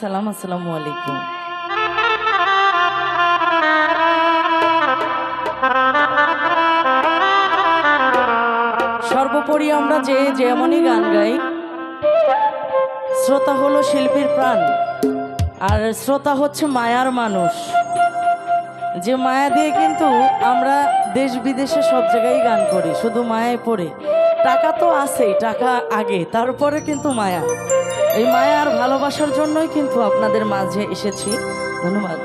সালাম, আসসালামু আলাইকুম। সর্বোপরি আমরা যে যেমনই গান গাই, শ্রোতা হলো শিল্পীর প্রাণ, আর শ্রোতা হচ্ছে মায়ার মানুষ। যে মায়া দিয়ে কিন্তু আমরা দেশ বিদেশে সব জায়গায় গান করি, শুধু মায়ায় পড়ে। টাকা তো আছেই, টাকা আগে, তারপরে কিন্তু মায়া। এই মায়া আর ভালোবাসার জন্যই কিন্তু আপনাদের মাঝে এসেছি। ধন্যবাদ।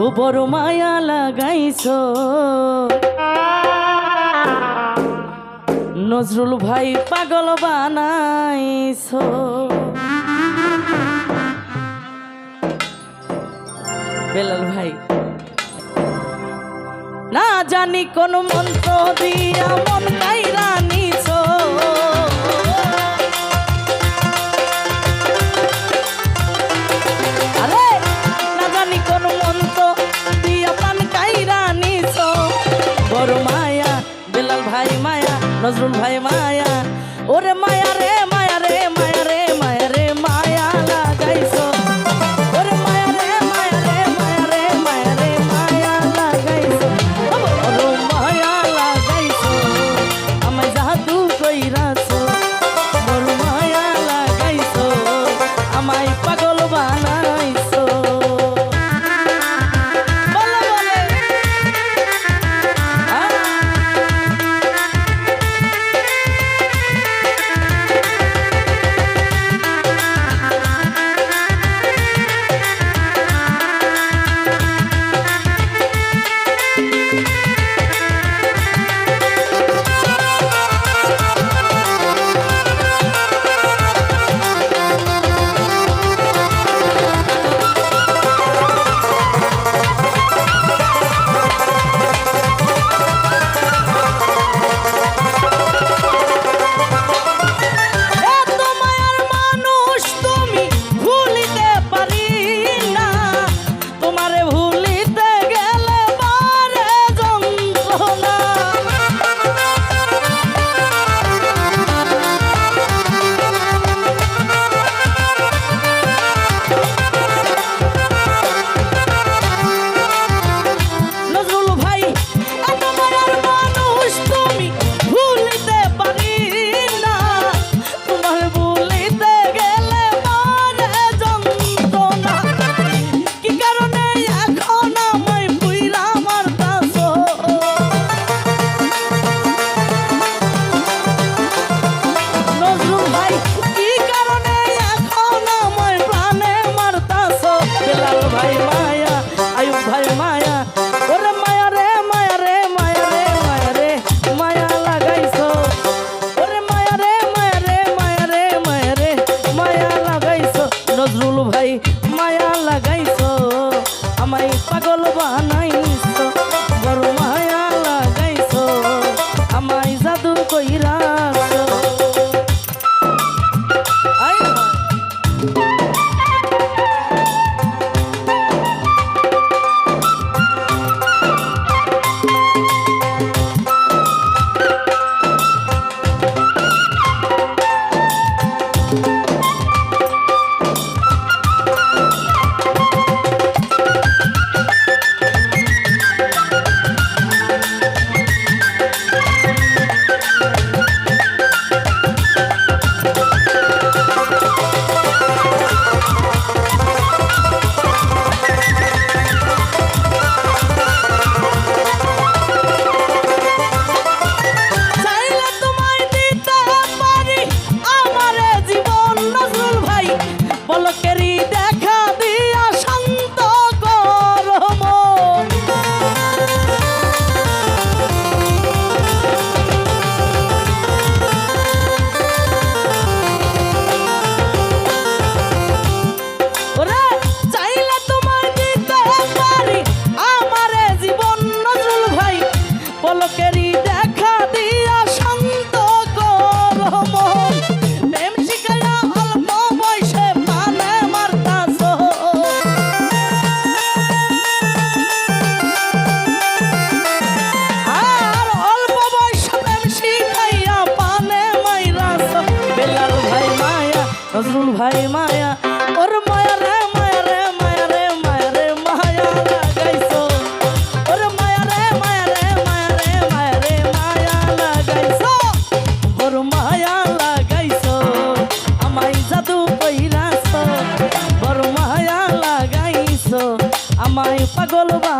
ও বড় মায়া লাগাইছো। নজরুল ভাই পাগল বানাইছো। বেলাল ভাই। না জানি কোন মন্ত্র দিয়া মন কাইরা নিছো। নজরুল ভাই মায়া হাই মায়া, ওর মায়া রে মায়া রে মায়া রে মায়া রে, মায়া লাগাইছো। ওর মায়া রে মায়া রে মায়া রে মায়া রে, মায়া লাগাইছো। ওর মায়া লাগাইছো, আমায় জাদু পইরাছো ওর মায়া লাগাইছো, আমায় পাগল বা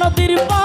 নদীর পা